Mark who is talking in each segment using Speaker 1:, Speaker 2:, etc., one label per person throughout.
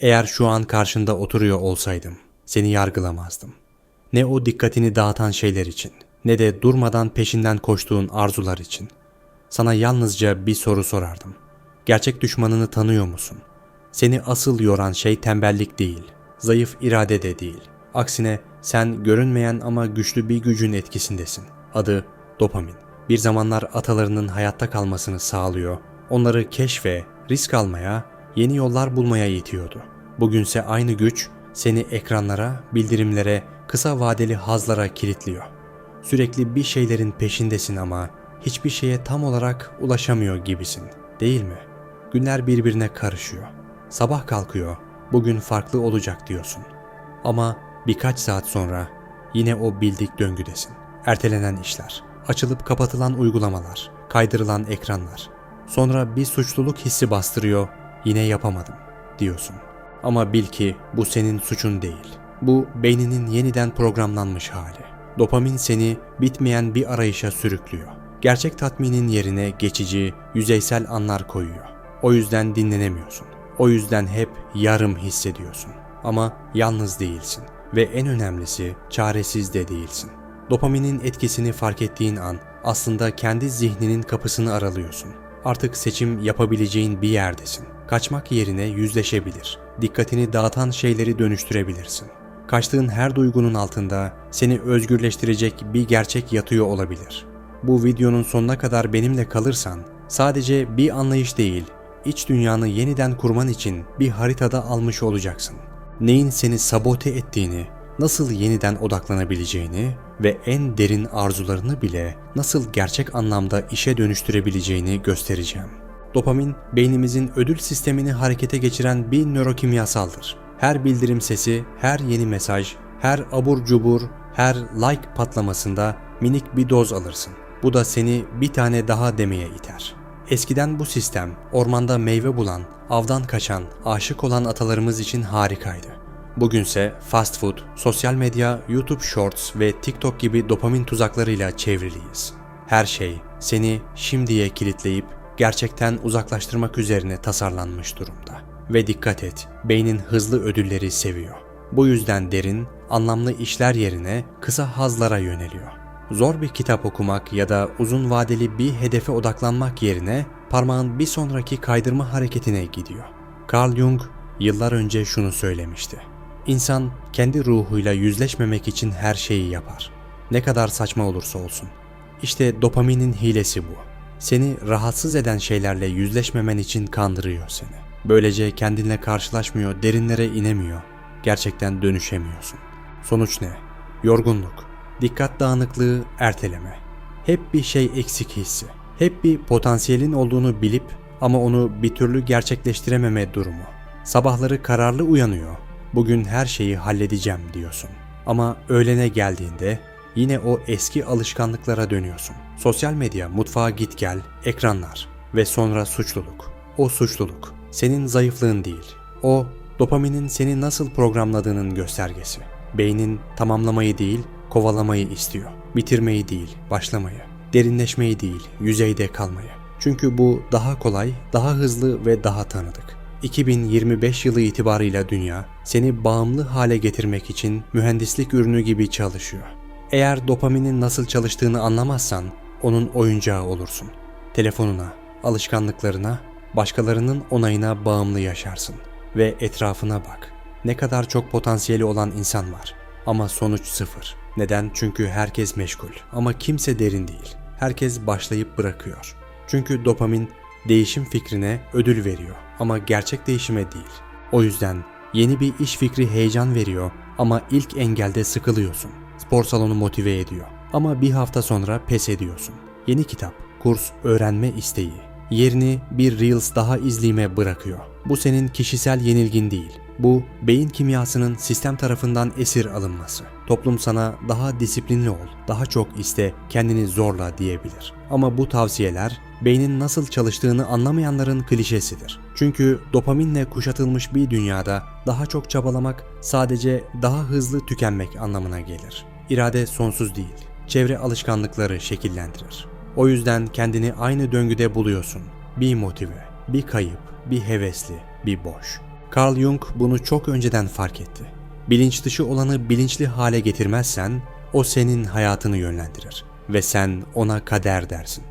Speaker 1: Eğer şu an karşında oturuyor olsaydım seni yargılamazdım. Ne o dikkatini dağıtan şeyler için ne de durmadan peşinden koştuğun arzular için. Sana yalnızca bir soru sorardım. Gerçek düşmanını tanıyor musun? Seni asıl yoran şey tembellik değil, zayıf irade de değil. Aksine sen görünmeyen ama güçlü bir gücün etkisindesin. Adı dopamin. Bir zamanlar atalarının hayatta kalmasını sağlıyor, onları keşfe, risk almaya, yeni yollar bulmaya yetiyordu. Bugünse aynı güç seni ekranlara, bildirimlere, kısa vadeli hazlara kilitliyor. Sürekli bir şeylerin peşindesin ama hiçbir şeye tam olarak ulaşamıyor gibisin, değil mi? Günler birbirine karışıyor. Sabah kalkıyor, bugün farklı olacak diyorsun. Ama birkaç saat sonra yine o bildik döngüdesin. Ertelenen işler, açılıp kapatılan uygulamalar, kaydırılan ekranlar. Sonra bir suçluluk hissi bastırıyor, yine yapamadım diyorsun. Ama bil ki bu senin suçun değil. Bu beyninin yeniden programlanmış hali. Dopamin seni bitmeyen bir arayışa sürüklüyor. Gerçek tatminin yerine geçici, yüzeysel anlar koyuyor. O yüzden dinlenemiyorsun. O yüzden hep yarım hissediyorsun. Ama yalnız değilsin ve en önemlisi çaresiz de değilsin. Dopaminin etkisini fark ettiğin an aslında kendi zihninin kapısını aralıyorsun. Artık seçim yapabileceğin bir yerdesin. Kaçmak yerine yüzleşebilir. Dikkatini dağıtan şeyleri dönüştürebilirsin. Kaçtığın her duygunun altında seni özgürleştirecek bir gerçek yatıyor olabilir. Bu videonun sonuna kadar benimle kalırsan sadece bir anlayış değil, iç dünyanı yeniden kurman için bir haritada almış olacaksın. Neyin seni sabote ettiğini, nasıl yeniden odaklanabileceğini ve en derin arzularını bile nasıl gerçek anlamda işe dönüştürebileceğini göstereceğim. Dopamin, beynimizin ödül sistemini harekete geçiren bir nörokimyasaldır. Her bildirim sesi, her yeni mesaj, her abur cubur, her like patlamasında minik bir doz alırsın. Bu da seni bir tane daha demeye iter. Eskiden bu sistem ormanda meyve bulan, avdan kaçan, aşık olan atalarımız için harikaydı. Bugünse fast food, sosyal medya, YouTube Shorts ve TikTok gibi dopamin tuzaklarıyla çevriliyiz. Her şey seni şimdiye kilitleyip gerçekten uzaklaştırmak üzerine tasarlanmış durumda. Ve dikkat et, beynin hızlı ödülleri seviyor. Bu yüzden derin, anlamlı işler yerine kısa hazlara yöneliyor. Zor bir kitap okumak ya da uzun vadeli bir hedefe odaklanmak yerine parmağın bir sonraki kaydırma hareketine gidiyor. Carl Jung yıllar önce şunu söylemişti. İnsan kendi ruhuyla yüzleşmemek için her şeyi yapar. Ne kadar saçma olursa olsun. İşte dopaminin hilesi bu. Seni rahatsız eden şeylerle yüzleşmemen için kandırıyor seni. Böylece kendinle karşılaşmıyor, derinlere inemiyor. Gerçekten dönüşemiyorsun. Sonuç ne? Yorgunluk, dikkat dağınıklığı, erteleme. Hep bir şey eksik hissi. Hep bir potansiyelin olduğunu bilip ama onu bir türlü gerçekleştirememe durumu. Sabahları kararlı uyanıyor. Bugün her şeyi halledeceğim diyorsun. Ama öğlene geldiğinde yine o eski alışkanlıklara dönüyorsun. Sosyal medya, mutfağa git gel, ekranlar ve sonra suçluluk. O suçluluk senin zayıflığın değil. O dopaminin seni nasıl programladığının göstergesi. Beynin tamamlamayı değil, kovalamayı istiyor. Bitirmeyi değil, başlamayı. Derinleşmeyi değil, yüzeyde kalmayı. Çünkü bu daha kolay, daha hızlı ve daha tanıdık. 2025 yılı itibarıyla dünya seni bağımlı hale getirmek için mühendislik ürünü gibi çalışıyor. Eğer dopaminin nasıl çalıştığını anlamazsan onun oyuncağı olursun. Telefonuna, alışkanlıklarına, başkalarının onayına bağımlı yaşarsın ve etrafına bak. Ne kadar çok potansiyeli olan insan var ama sonuç sıfır. Neden? Çünkü herkes meşgul ama kimse derin değil. Herkes başlayıp bırakıyor. Çünkü dopamin değişim fikrine ödül veriyor ama gerçek değişime değil. O yüzden yeni bir iş fikri heyecan veriyor ama ilk engelde sıkılıyorsun. Spor salonu motive ediyor ama bir hafta sonra pes ediyorsun. Yeni kitap, kurs, öğrenme isteği yerini bir Reels daha izleyime bırakıyor. Bu senin kişisel yenilgin değil. Bu beyin kimyasının sistem tarafından esir alınması. Toplum sana daha disiplinli ol, daha çok iste, kendini zorla diyebilir. Ama bu tavsiyeler beynin nasıl çalıştığını anlamayanların klişesidir. Çünkü dopaminle kuşatılmış bir dünyada daha çok çabalamak sadece daha hızlı tükenmek anlamına gelir. İrade sonsuz değil. Çevre alışkanlıkları şekillendirir. O yüzden kendini aynı döngüde buluyorsun. Bir motive, bir kayıp, bir hevesli, bir boş. Carl Jung bunu çok önceden fark etti. Bilinç dışı olanı bilinçli hale getirmezsen o senin hayatını yönlendirir ve sen ona kader dersin.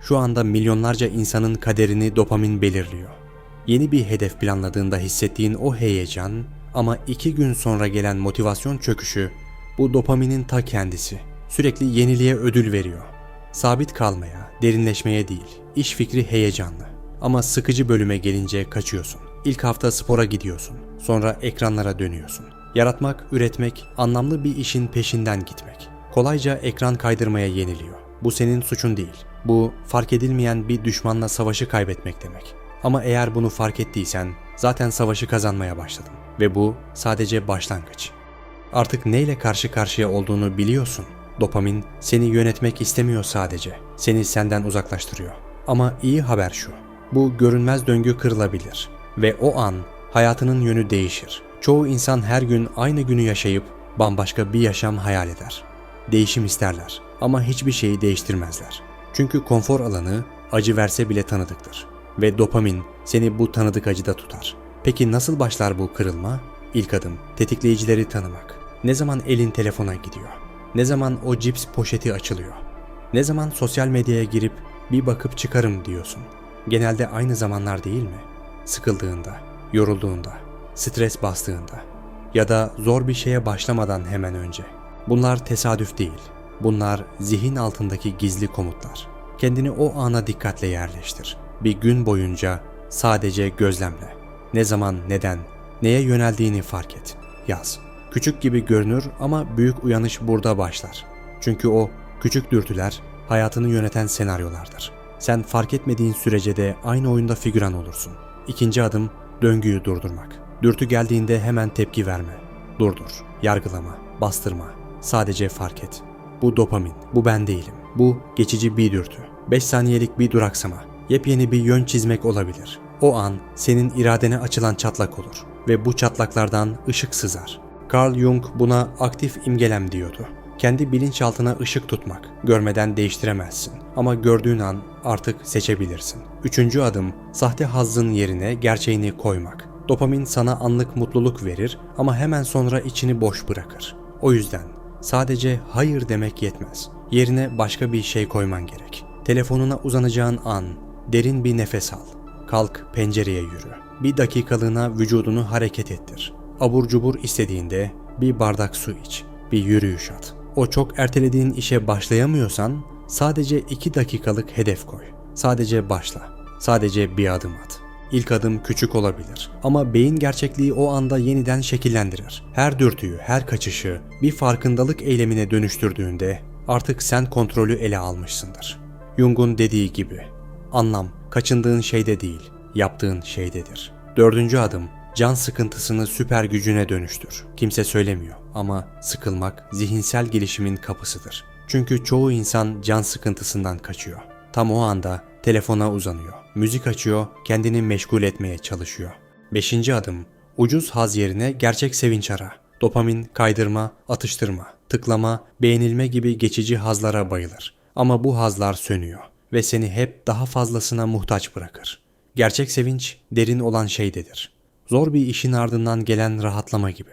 Speaker 1: Şu anda milyonlarca insanın kaderini dopamin belirliyor. Yeni bir hedef planladığında hissettiğin o heyecan ama iki gün sonra gelen motivasyon çöküşü bu dopaminin ta kendisi. Sürekli yeniliğe ödül veriyor. Sabit kalmaya, derinleşmeye değil, iş fikri heyecanlı. Ama sıkıcı bölüme gelince kaçıyorsun. İlk hafta spora gidiyorsun. Sonra ekranlara dönüyorsun. Yaratmak, üretmek, anlamlı bir işin peşinden gitmek. Kolayca ekran kaydırmaya yeniliyor. Bu senin suçun değil. Bu fark edilmeyen bir düşmanla savaşı kaybetmek demek. Ama eğer bunu fark ettiysen zaten savaşı kazanmaya başladın. Ve bu sadece başlangıç. Artık neyle karşı karşıya olduğunu biliyorsun. Dopamin seni yönetmek istemiyor sadece. Seni senden uzaklaştırıyor. Ama iyi haber şu. Bu görünmez döngü kırılabilir ve o an hayatının yönü değişir. Çoğu insan her gün aynı günü yaşayıp bambaşka bir yaşam hayal eder. Değişim isterler ama hiçbir şeyi değiştirmezler. Çünkü konfor alanı acı verse bile tanıdıktır ve dopamin seni bu tanıdık acıda tutar. Peki nasıl başlar bu kırılma? İlk adım tetikleyicileri tanımak. Ne zaman elin telefona gidiyor? Ne zaman o cips poşeti açılıyor? Ne zaman sosyal medyaya girip bir bakıp çıkarım diyorsun? Genelde aynı zamanlar değil mi? Sıkıldığında, yorulduğunda, stres bastığında ya da zor bir şeye başlamadan hemen önce. Bunlar tesadüf değil. Bunlar zihin altındaki gizli komutlar. Kendini o ana dikkatle yerleştir. Bir gün boyunca sadece gözlemle. Ne zaman, neden, neye yöneldiğini fark et. Yaz. Küçük gibi görünür ama büyük uyanış burada başlar. Çünkü o küçük dürtüler hayatını yöneten senaryolardır. Sen fark etmediğin sürece de aynı oyunda figüran olursun. İkinci adım döngüyü durdurmak. Dürtü geldiğinde hemen tepki verme. Durdur, yargılama, bastırma. Sadece fark et. Bu dopamin, bu ben değilim. Bu geçici bir dürtü. 5 saniyelik bir duraksama. Yepyeni bir yön çizmek olabilir. O an senin iradene açılan çatlak olur ve bu çatlaklardan ışık sızar. Carl Jung buna aktif imgelem diyordu. Kendi bilinçaltına ışık tutmak. Görmeden değiştiremezsin ama gördüğün an artık seçebilirsin. Üçüncü adım sahte hazzın yerine gerçeğini koymak. Dopamin sana anlık mutluluk verir ama hemen sonra içini boş bırakır. O yüzden sadece hayır demek yetmez. Yerine başka bir şey koyman gerek. Telefonuna uzanacağın an derin bir nefes al. Kalk pencereye yürü. Bir dakikalığına vücudunu hareket ettir. Abur cubur istediğinde bir bardak su iç. Bir yürüyüş at. O çok ertelediğin işe başlayamıyorsan sadece 2 dakikalık hedef koy. Sadece başla. Sadece bir adım at. İlk adım küçük olabilir ama beyin gerçekliği o anda yeniden şekillendirir. Her dürtüyü, her kaçışı bir farkındalık eylemine dönüştürdüğünde artık sen kontrolü ele almışsındır. Jung'un dediği gibi anlam kaçındığın şeyde değil, yaptığın şeydedir. Dördüncü adım can sıkıntısını süper gücüne dönüştür. Kimse söylemiyor ama sıkılmak zihinsel gelişimin kapısıdır. Çünkü çoğu insan can sıkıntısından kaçıyor. Tam o anda telefona uzanıyor. Müzik açıyor, kendini meşgul etmeye çalışıyor. Beşinci adım ucuz haz yerine gerçek sevinç ara. Dopamin kaydırma, atıştırma, tıklama, beğenilme gibi geçici hazlara bayılır. Ama bu hazlar sönüyor ve seni hep daha fazlasına muhtaç bırakır. Gerçek sevinç derin olan şeydedir. Zor bir işin ardından gelen rahatlama gibi.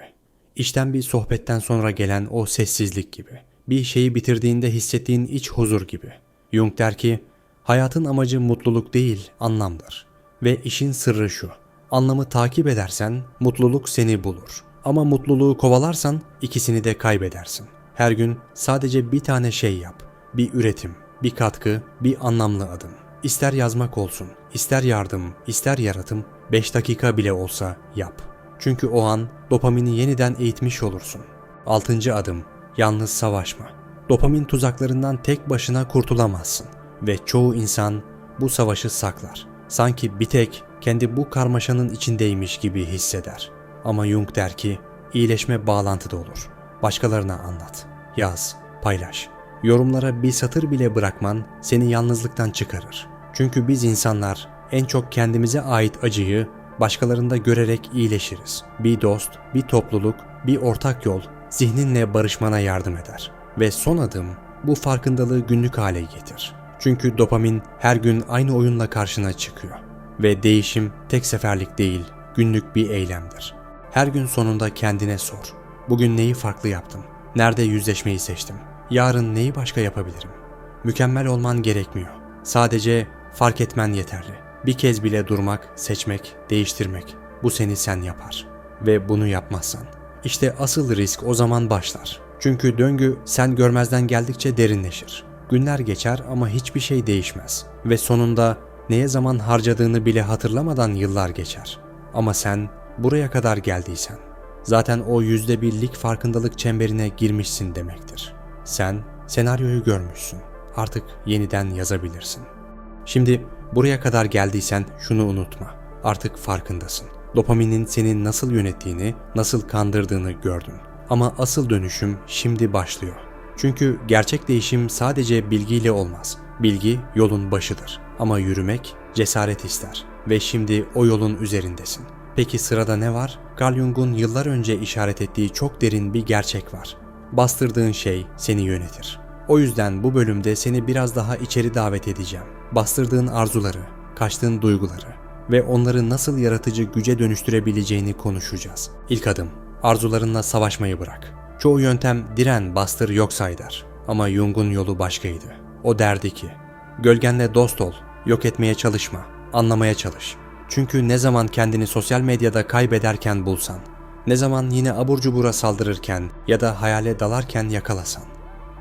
Speaker 1: İşten bir sohbetten sonra gelen o sessizlik gibi. Bir şeyi bitirdiğinde hissettiğin iç huzur gibi. Jung der ki, hayatın amacı mutluluk değil, anlamdır. Ve işin sırrı şu. Anlamı takip edersen mutluluk seni bulur. Ama mutluluğu kovalarsan ikisini de kaybedersin. Her gün sadece bir tane şey yap. Bir üretim, bir katkı, bir anlamlı adım. İster yazmak olsun, ister yardım, ister yaratım, 5 dakika bile olsa yap. Çünkü o an dopamini yeniden eğitmiş olursun. Altıncı adım, yalnız savaşma. Dopamin tuzaklarından tek başına kurtulamazsın. Ve çoğu insan bu savaşı saklar. Sanki bir tek kendi bu karmaşanın içindeymiş gibi hisseder. Ama Jung der ki, iyileşme bağlantıda olur. Başkalarına anlat, yaz, paylaş. Yorumlara bir satır bile bırakman seni yalnızlıktan çıkarır. Çünkü biz insanlar en çok kendimize ait acıyı başkalarında görerek iyileşiriz. Bir dost, bir topluluk, bir ortak yol zihninle barışmana yardım eder. Ve son adım bu farkındalığı günlük hale getir. Çünkü dopamin her gün aynı oyunla karşına çıkıyor. Ve değişim tek seferlik değil, günlük bir eylemdir. Her gün sonunda kendine sor. Bugün neyi farklı yaptım? Nerede yüzleşmeyi seçtim? Yarın neyi başka yapabilirim? Mükemmel olman gerekmiyor. Sadece fark etmen yeterli. Bir kez bile durmak, seçmek, değiştirmek bu seni sen yapar. Ve bunu yapmazsan işte asıl risk o zaman başlar. Çünkü döngü sen görmezden geldikçe derinleşir. Günler geçer ama hiçbir şey değişmez ve sonunda neye zaman harcadığını bile hatırlamadan yıllar geçer. Ama sen buraya kadar geldiysen zaten o yüzde birlik farkındalık çemberine girmişsin demektir. Sen senaryoyu görmüşsün. Artık yeniden yazabilirsin. Şimdi buraya kadar geldiysen şunu unutma. Artık farkındasın. Dopaminin seni nasıl yönettiğini, nasıl kandırdığını gördün. Ama asıl dönüşüm şimdi başlıyor. Çünkü gerçek değişim sadece bilgiyle olmaz. Bilgi yolun başıdır. Ama yürümek cesaret ister. Ve şimdi o yolun üzerindesin. Peki sırada ne var? Carl Jung'un yıllar önce işaret ettiği çok derin bir gerçek var. Bastırdığın şey seni yönetir. O yüzden bu bölümde seni biraz daha içeri davet edeceğim. Bastırdığın arzuları, kaçtığın duyguları ve onları nasıl yaratıcı güce dönüştürebileceğini konuşacağız. İlk adım, arzularınla savaşmayı bırak. Çoğu yöntem diren, bastır, yok say der. Ama Jung'un yolu başkaydı. O derdi ki, gölgenle dost ol, yok etmeye çalışma, anlamaya çalış. Çünkü ne zaman kendini sosyal medyada kaybederken bulsan, ne zaman yine abur cubura saldırırken ya da hayale dalarken yakalasan,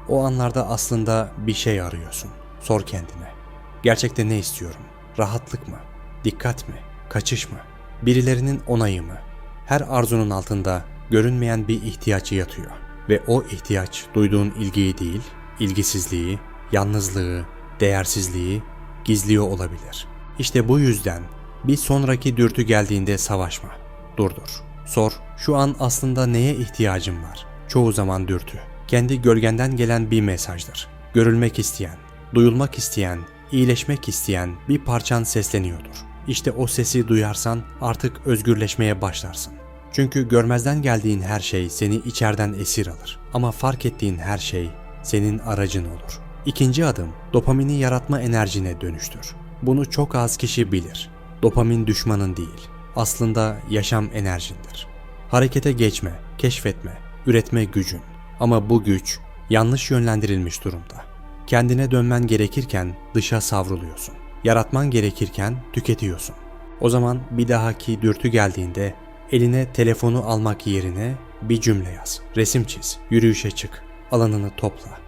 Speaker 1: o anlarda aslında bir şey arıyorsun. Sor kendine. Gerçekte ne istiyorum? Rahatlık mı? Dikkat mi? Kaçış mı? Birilerinin onayı mı? Her arzunun altında görünmeyen bir ihtiyaç yatıyor. Ve o ihtiyaç duyduğun ilgiyi değil, ilgisizliği, yalnızlığı, değersizliği gizliyor olabilir. İşte bu yüzden bir sonraki dürtü geldiğinde savaşma. Durdur. Sor, şu an aslında neye ihtiyacım var? Çoğu zaman dürtü. Kendi gölgenden gelen bir mesajdır. Görülmek isteyen, duyulmak isteyen, iyileşmek isteyen bir parçan sesleniyordur. İşte o sesi duyarsan artık özgürleşmeye başlarsın. Çünkü görmezden geldiğin her şey seni içeriden esir alır. Ama fark ettiğin her şey senin aracın olur. İkinci adım dopamini yaratma enerjine dönüştür. Bunu çok az kişi bilir. Dopamin düşmanın değil. Aslında yaşam enerjindir. Harekete geçme, keşfetme, üretme gücün. Ama bu güç yanlış yönlendirilmiş durumda. Kendine dönmen gerekirken dışa savruluyorsun. Yaratman gerekirken tüketiyorsun. O zaman bir dahaki dürtü geldiğinde eline telefonu almak yerine bir cümle yaz. Resim çiz, yürüyüşe çık, alanını topla.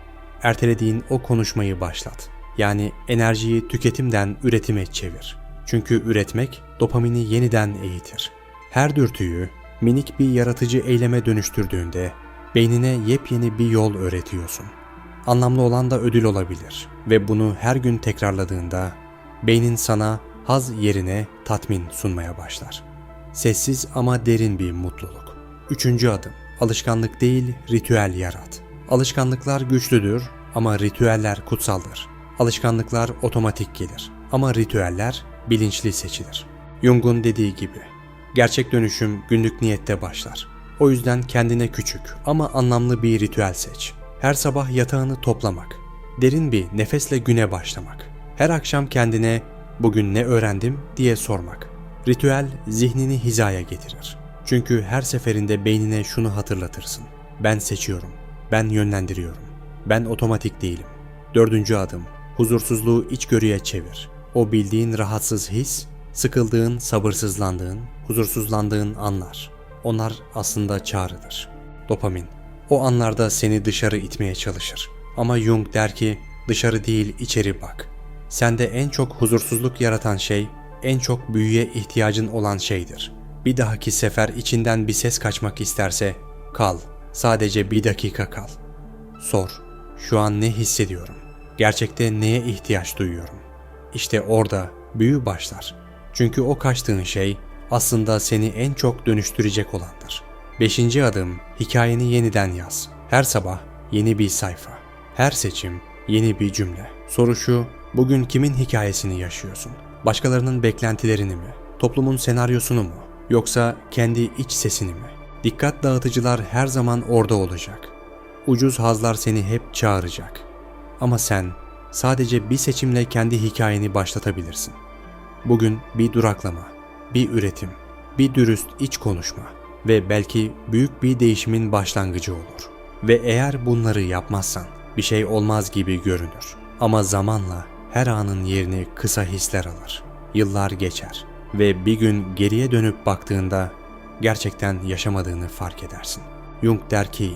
Speaker 1: Ertelediğin o konuşmayı başlat. Yani enerjiyi tüketimden üretime çevir. Çünkü üretmek dopamini yeniden eğitir. Her dürtüyü minik bir yaratıcı eyleme dönüştürdüğünde beynine yepyeni bir yol öğretiyorsun. Anlamlı olan da ödül olabilir ve bunu her gün tekrarladığında beynin sana haz yerine tatmin sunmaya başlar. Sessiz ama derin bir mutluluk. Üçüncü adım. Alışkanlık değil, ritüel yarat. Alışkanlıklar güçlüdür ama ritüeller kutsaldır. Alışkanlıklar otomatik gelir ama ritüeller bilinçli seçilir. Jung'un dediği gibi, gerçek dönüşüm günlük niyette başlar. O yüzden kendine küçük ama anlamlı bir ritüel seç. Her sabah yatağını toplamak, derin bir nefesle güne başlamak. Her akşam kendine bugün ne öğrendim diye sormak. Ritüel zihnini hizaya getirir. Çünkü her seferinde beynine şunu hatırlatırsın. Ben seçiyorum. Ben yönlendiriyorum. Ben otomatik değilim. Dördüncü adım. Huzursuzluğu içgörüye çevir. O bildiğin rahatsız his, sıkıldığın, sabırsızlandığın, huzursuzlandığın anlar. Onlar aslında çağrıdır. Dopamin. O anlarda seni dışarı itmeye çalışır. Ama Jung der ki dışarı değil içeri bak. Sende en çok huzursuzluk yaratan şey, en çok büyüye ihtiyacın olan şeydir. Bir dahaki sefer içinden bir ses kaçmak isterse kal. Sadece bir dakika kal. Sor. Şu an ne hissediyorum? Gerçekte neye ihtiyaç duyuyorum? İşte orada büyü başlar. Çünkü o kaçtığın şey aslında seni en çok dönüştürecek olandır. Beşinci adım hikayeni yeniden yaz. Her sabah yeni bir sayfa. Her seçim yeni bir cümle. Soru şu, bugün kimin hikayesini yaşıyorsun? Başkalarının beklentilerini mi? Toplumun senaryosunu mu? Yoksa kendi iç sesini mi? Dikkat dağıtıcılar her zaman orada olacak. Ucuz hazlar seni hep çağıracak. Ama sen sadece bir seçimle kendi hikayeni başlatabilirsin. Bugün bir duraklama, bir üretim, bir dürüst iç konuşma ve belki büyük bir değişimin başlangıcı olur. Ve eğer bunları yapmazsan bir şey olmaz gibi görünür. Ama zamanla her anın yerini kısa hisler alır. Yıllar geçer ve bir gün geriye dönüp baktığında gerçekten yaşamadığını fark edersin. Jung der ki,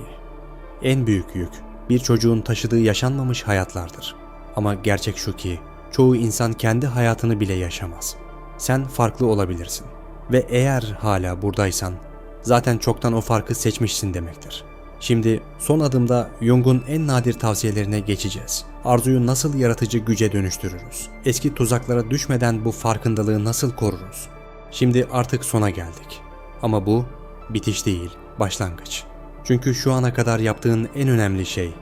Speaker 1: en büyük yük bir çocuğun taşıdığı yaşanmamış hayatlardır. Ama gerçek şu ki çoğu insan kendi hayatını bile yaşamaz. Sen farklı olabilirsin ve eğer hala buradaysan zaten çoktan o farkı seçmişsin demektir. Şimdi son adımda Jung'un en nadir tavsiyelerine geçeceğiz. Arzuyu nasıl yaratıcı güce dönüştürürüz? Eski tuzaklara düşmeden bu farkındalığı nasıl koruruz? Şimdi artık sona geldik. Ama bu bitiş değil, başlangıç. Çünkü şu ana kadar yaptığın en önemli şey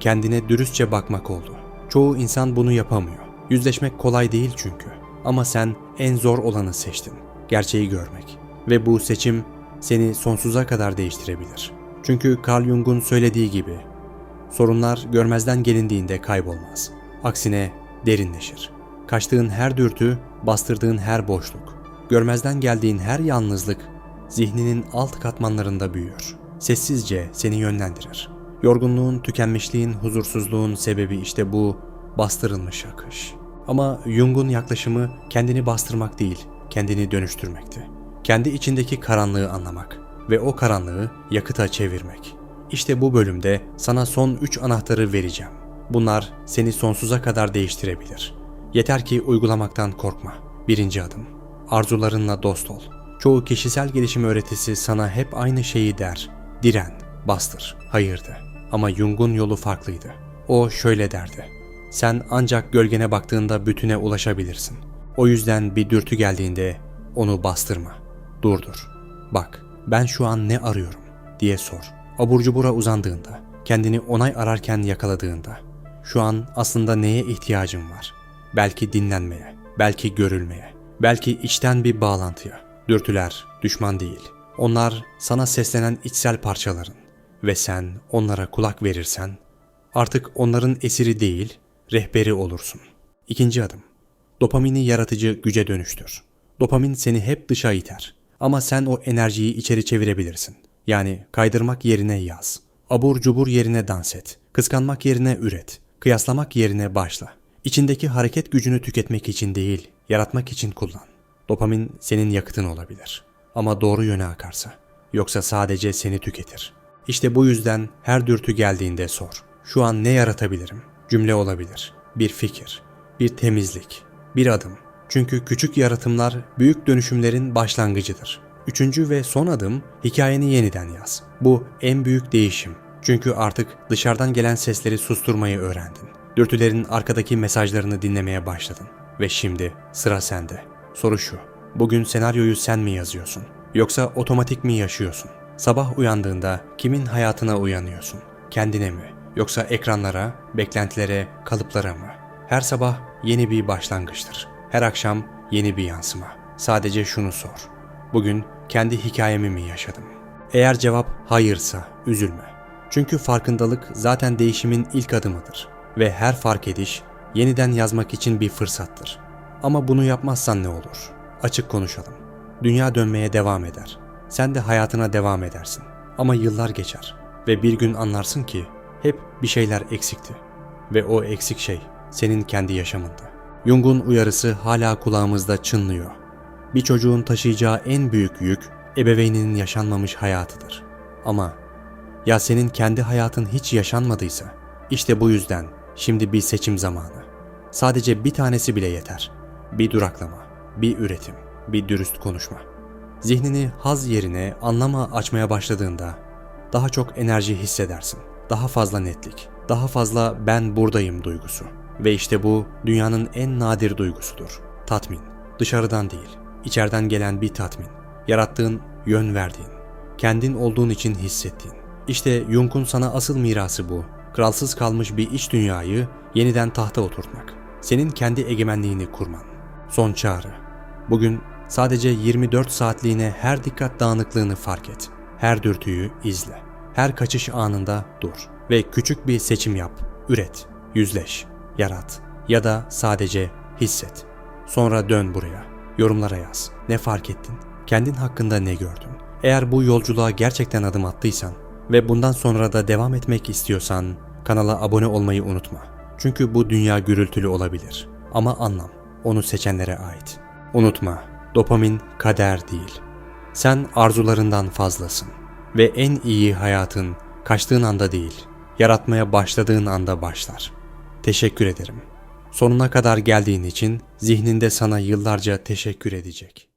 Speaker 1: kendine dürüstçe bakmak oldu. Çoğu insan bunu yapamıyor. Yüzleşmek kolay değil çünkü. Ama sen en zor olanı seçtin. Gerçeği görmek. Ve bu seçim seni sonsuza kadar değiştirebilir. Çünkü Carl Jung'un söylediği gibi sorunlar görmezden gelindiğinde kaybolmaz. Aksine derinleşir. Kaçtığın her dürtü, bastırdığın her boşluk, görmezden geldiğin her yalnızlık zihninin alt katmanlarında büyür. Sessizce seni yönlendirir. Yorgunluğun, tükenmişliğin, huzursuzluğun sebebi işte bu bastırılmış akış. Ama Jung'un yaklaşımı kendini bastırmak değil, kendini dönüştürmekti. Kendi içindeki karanlığı anlamak ve o karanlığı yakıta çevirmek. İşte bu bölümde sana son 3 anahtarı vereceğim. Bunlar seni sonsuza kadar değiştirebilir. Yeter ki uygulamaktan korkma. Birinci adım. Arzularınla dost ol. Çoğu kişisel gelişim öğretisi sana hep aynı şeyi der. Diren, bastır, hayırdı. Ama Jung'un yolu farklıydı. O şöyle derdi. Sen ancak gölgene baktığında bütüne ulaşabilirsin. O yüzden bir dürtü geldiğinde onu bastırma. Durdur. Bak, ben şu an ne arıyorum diye sor. Abur cubura uzandığında, kendini onay ararken yakaladığında, şu an aslında neye ihtiyacın var? Belki dinlenmeye, belki görülmeye, belki içten bir bağlantıya. Dürtüler düşman değil. Onlar sana seslenen içsel parçaların ve sen onlara kulak verirsen artık onların esiri değil, rehberi olursun. İkinci adım. Dopamini yaratıcı güce dönüştür. Dopamin seni hep dışa iter. Ama sen o enerjiyi içeri çevirebilirsin. Yani kaydırmak yerine yaz. Abur cubur yerine dans et. Kıskanmak yerine üret. Kıyaslamak yerine başla. İçindeki hareket gücünü tüketmek için değil, yaratmak için kullan. Dopamin senin yakıtın olabilir. Ama doğru yöne akarsa. Yoksa sadece seni tüketir. İşte bu yüzden her dürtü geldiğinde sor. Şu an ne yaratabilirim? Cümle olabilir. Bir fikir. Bir temizlik. Bir adım. Çünkü küçük yaratımlar büyük dönüşümlerin başlangıcıdır. Üçüncü ve son adım hikayeni yeniden yaz. Bu en büyük değişim. Çünkü artık dışarıdan gelen sesleri susturmayı öğrendin. Dürtülerin arkadaki mesajlarını dinlemeye başladın. Ve şimdi sıra sende. Soru şu. Bugün senaryoyu sen mi yazıyorsun? Yoksa otomatik mi yaşıyorsun? Sabah uyandığında kimin hayatına uyanıyorsun? Kendine mi? Yoksa ekranlara, beklentilere, kalıplara mı? Her sabah yeni bir başlangıçtır. Her akşam yeni bir yansıma. Sadece şunu sor. Bugün kendi hikayemi mi yaşadım? Eğer cevap hayırsa üzülme. Çünkü farkındalık zaten değişimin ilk adımıdır ve her fark ediş yeniden yazmak için bir fırsattır. Ama bunu yapmazsan ne olur? Açık konuşalım. Dünya dönmeye devam eder. Sen de hayatına devam edersin. Ama yıllar geçer ve bir gün anlarsın ki hep bir şeyler eksikti. Ve o eksik şey senin kendi yaşamında. Jung'un uyarısı hala kulağımızda çınlıyor. Bir çocuğun taşıyacağı en büyük yük ebeveyninin yaşanmamış hayatıdır. Ama ya senin kendi hayatın hiç yaşanmadıysa? İşte bu yüzden şimdi bir seçim zamanı. Sadece bir tanesi bile yeter. Bir duraklama, bir üretim, bir dürüst konuşma. Zihnini haz yerine anlama açmaya başladığında daha çok enerji hissedersin. Daha fazla netlik, daha fazla ben buradayım duygusu. Ve işte bu dünyanın en nadir duygusudur. Tatmin. Dışarıdan değil, içeriden gelen bir tatmin. Yarattığın, yön verdiğin, kendin olduğun için hissettiğin. İşte Jung'un sana asıl mirası bu. Kralsız kalmış bir iç dünyayı yeniden tahta oturtmak. Senin kendi egemenliğini kurman. Son çağrı. Bugün sadece 24 saatliğine her dikkat dağınıklığını fark et. Her dürtüyü izle. Her kaçış anında dur. Ve küçük bir seçim yap. Üret. Yüzleş. Yarat. Ya da sadece hisset. Sonra dön buraya. Yorumlara yaz. Ne fark ettin? Kendin hakkında ne gördün? Eğer bu yolculuğa gerçekten adım attıysan ve bundan sonra da devam etmek istiyorsan kanala abone olmayı unutma. Çünkü bu dünya gürültülü olabilir. Ama anlam onu seçenlere ait. Unutma, dopamin kader değil. Sen arzularından fazlasın ve en iyi hayatın kaçtığın anda değil, yaratmaya başladığın anda başlar. Teşekkür ederim. Sonuna kadar geldiğin için zihninde sana yıllarca teşekkür edecek.